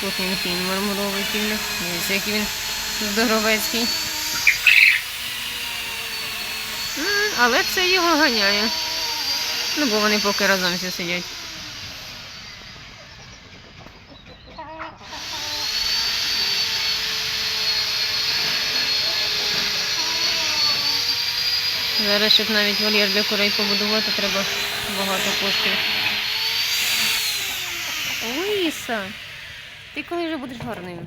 Тут він мармуровий півник. Дивіться, який він здоровецький. Але це його ганяє. Ну, бо вони поки разом всі сидять. Зараз, щоб навіть вольєр для курей побудувати, треба багато коштів. Лиса! Ти коли вже будеш гарною?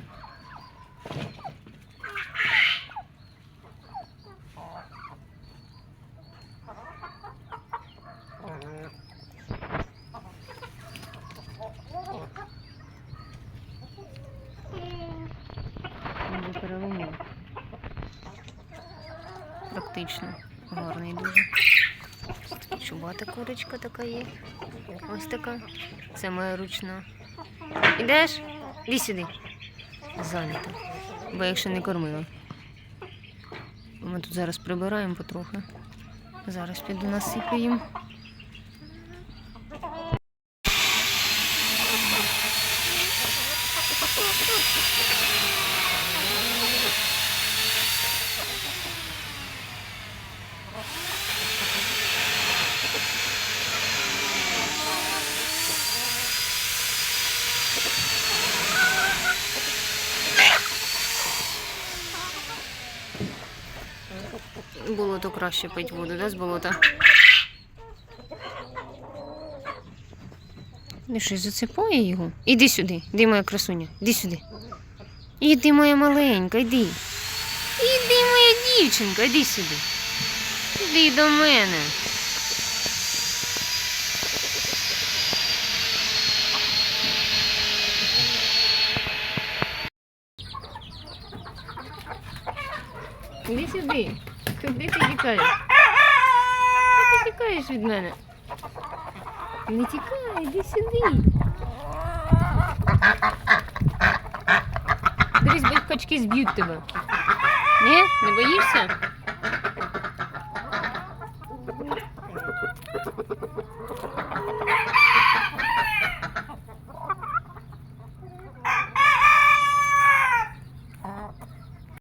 Практично. Гарний дуже. Чубата курочка така є. Ось така. Це моя ручна. Ідеш? Іди сюди. Зайнята. Бо якщо не кормила. Ми тут зараз прибираємо потрохи. Зараз піду насиплю їм. Болото краще пить воду, да, з болота? Ну що, зацепає його. Іди сюди, іди моя красуня, іди сюди. Іди, моя маленька, іди. Іди, моя дівчинка, іди сюди. Іди до мене. Іди сюди. Куди ти тікаєш? Куди ти тікаєш від мене? Не тікай, іди сюди. Дивись, бо качки зб'ють тебе. Ні? Не боїшся?